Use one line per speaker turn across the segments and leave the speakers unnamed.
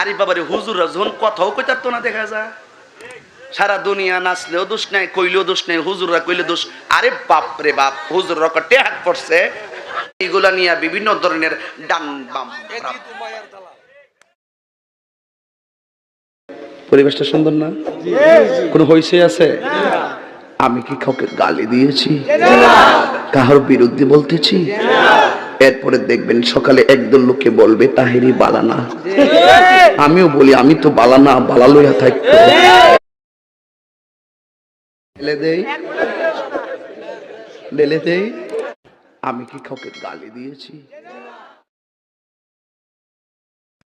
আরে বাবারে হুজুররা যখন কথাও কইতার তো না দেখা যায়। সারা দুনিয়া নাচলেও দোষ নাই কইলেও দোষ নাই হুজুররা কইলে দোষ। আরে বাপ রে বাপ হুজুররা কটে হাত পড়ছে। এগুলা নিয়ে বিভিন্ন ধরনের ডান বাম পরিবেশটা সুন্দর না? কোনো হইছে আছে? আমি কি কাউকে গালি দিয়েছি? কাহার বিরুদ্ধে বলতেছি? এরপরে দেখবেন সকালে একদল লোকে বলবে তাহেরি বালানা। আমিও বলি আমি তো বালানা বালা লইয়া ঢেলে দেই। ঢেলে দেই। আমি কি কাউকে গালি দিয়েছি?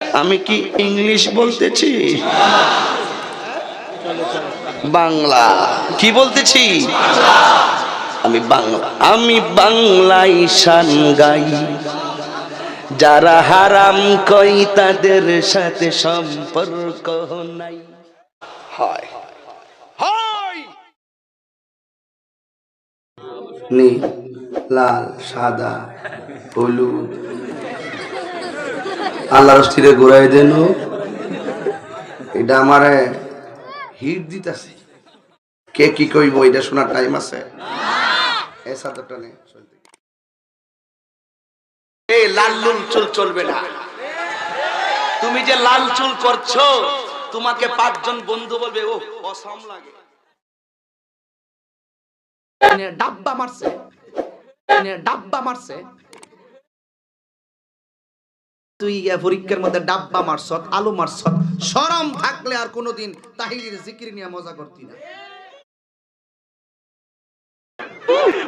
আমি কি ইংলিশ বলতেছি? বাংলা। কি বলতেছি? আমি বাংলা আমি বাংলায় শান গাই। যারা হারাম কই তাদের সাথে সম্পর্ক নাই। হয়। হয়! নীল লাল সাদা হলুদ। আল্লাহর স্থিরে ঘুরাই দেন। এটা আমার হিট দিতেছে। কে কি কইব এটা শোনার টাইম আছে। তুমি যে লাল চুল করছ, তোমাকে পাঁচজন বন্ধু বলবে ও অসম লাগে।
ডাব্বা মারছে। ডাব্বা মারছে। তুই পরীক্ষার মধ্যে ডাব্বা মারছত, আলু মারছত শরম থাকলে আর কোনোদিন তাহিরের জিকির নিয়ে মজা করতি না।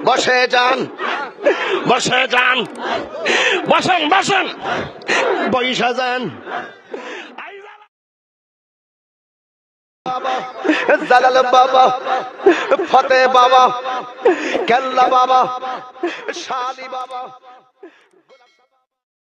বসে যান। বসে যান। বসেন বসেন। বৈশা যান। জালাল বাবা ফতে বাবা কেল্লা বাবা শালি বাবা।